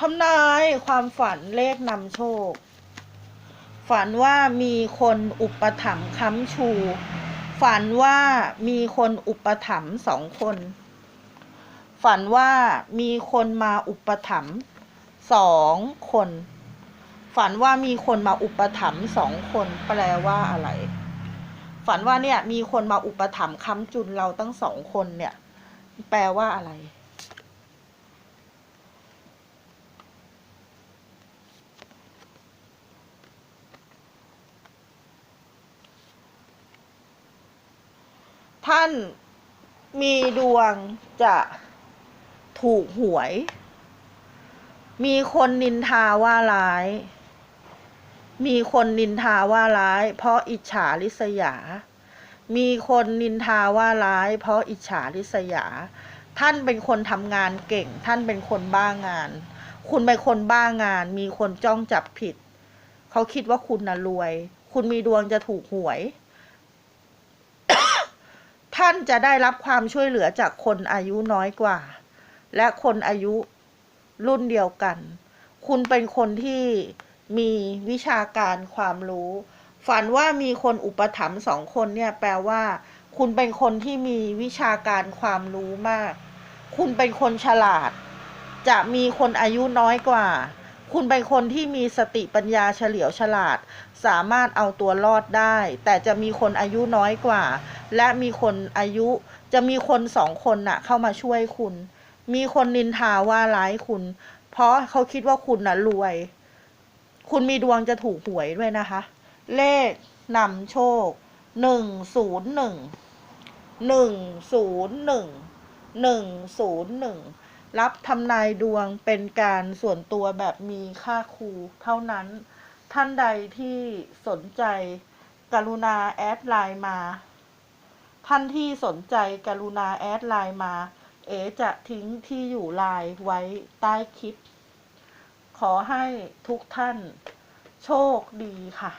ทำนายความฝันเลขนำโชค ฝันว่ามีคนอุปถัมภ์ค้ำชู ฝันว่ามีคนอุปถัมภ์สองคน ฝันว่ามีคนมาอุปถัมภ์สองคน ฝันว่ามีคนมาอุปถัมภ์สองคน แปลว่าอะไร ฝันว่าเนี่ยมีคนมาอุปถัมภ์ค้ำจุนเราตั้งสองคนเนี่ย แปลว่าอะไร ท่านมีดวงจะถูกหวย มีคนนินทาว่าร้าย มีคนนินทาว่าร้าย เพราะอิจฉาริษยา มีคนนินทาว่าร้าย เพราะอิจฉาริษยา ท่านเป็นคนทำงานเก่ง ท่านเป็นคนบ้างาน คุณเป็นคนบ้างาน มีคนจ้องจับผิด เขาคิดว่าคุณน่ะรวย คุณมีดวงจะถูกหวย ท่านจะได้รับความช่วยเหลือจากคนอายุน้อยกว่า และคนอายุรุ่นเดียวกัน คุณเป็นคนที่มีวิชาการความรู้ ฝันว่ามีคนอุปถัมภ์สองคนเนี่ยแปลว่า คุณเป็นคนที่มีวิชาการความรู้มาก คุณเป็นคนฉลาด จะมีคนอายุน้อยกว่า คุณเป็นคนที่มีสติปัญญาเฉลียวฉลาด สามารถเอาตัวรอดได้ แต่จะมีคนอายุน้อยกว่าและมีคนอายุจะมีคนสองคนน่ะ เข้ามาช่วยคุณ มีคนนินทาว่าร้ายคุณ เพราะเขาคิดว่าคุณน่ะรวย คุณมีดวงจะถูกหวยด้วยนะคะ เลขนำโชคหนึ่งศูนย์หนึ่งหนึ่งศูนย์หนึ่งหนึ่งศูนย์หนึ่งรับทำนายดวงเป็นการส่วนตัวแบบมีค่าครูเท่านั้น ท่านใดที่สนใจกรุณาแอดไลน์มา ท่านที่สนใจกรุณาแอดไลน์มา เอจะทิ้งที่อยู่ไลน์ไว้ใต้คลิป ขอให้ทุกท่านโชคดีค่ะ